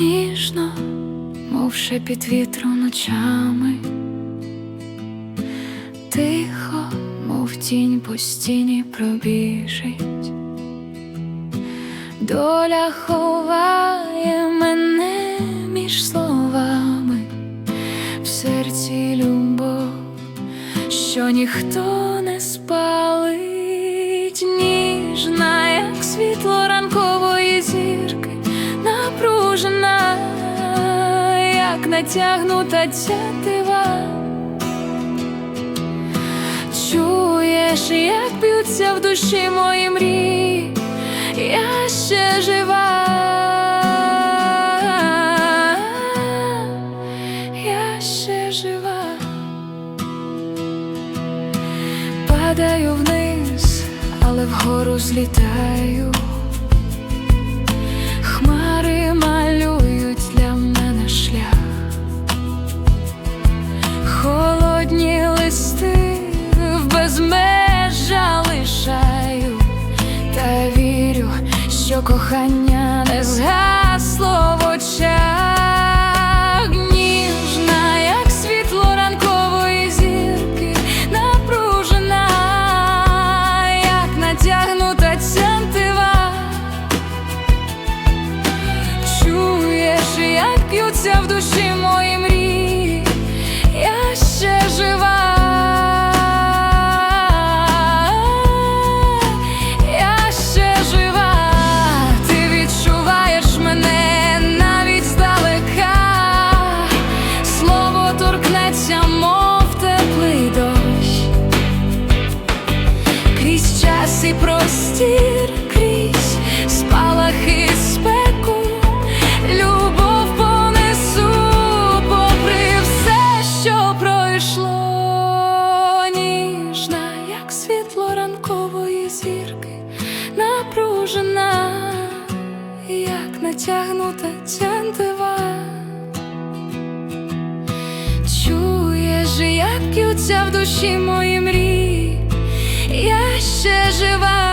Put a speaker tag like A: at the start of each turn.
A: Ніжно, мов ще під вітру ночами, тихо, мов тінь по стіні пробіжить, доля ховає мене між словами, в серці любов, що ніхто. Напружена, як натягнута тятива. Чуєш, як б'ються в душі мої мрії, я ще жива, я ще жива, падаю вниз, але вгору злітаю. Що кохання не згасло в очах, ніжна, як світло ранкової зірки, напружена, як натягнута тянтива. Чуєш, як б'ються в душі мої мрії, і простір, крізь спалахи спеку, любов понесу, попри все, що пройшло, ніжна, як світло ранкової зірки, напружена, як натягнута тянтива. Чуєш, як б'ються в душі мої мрії, ще жива.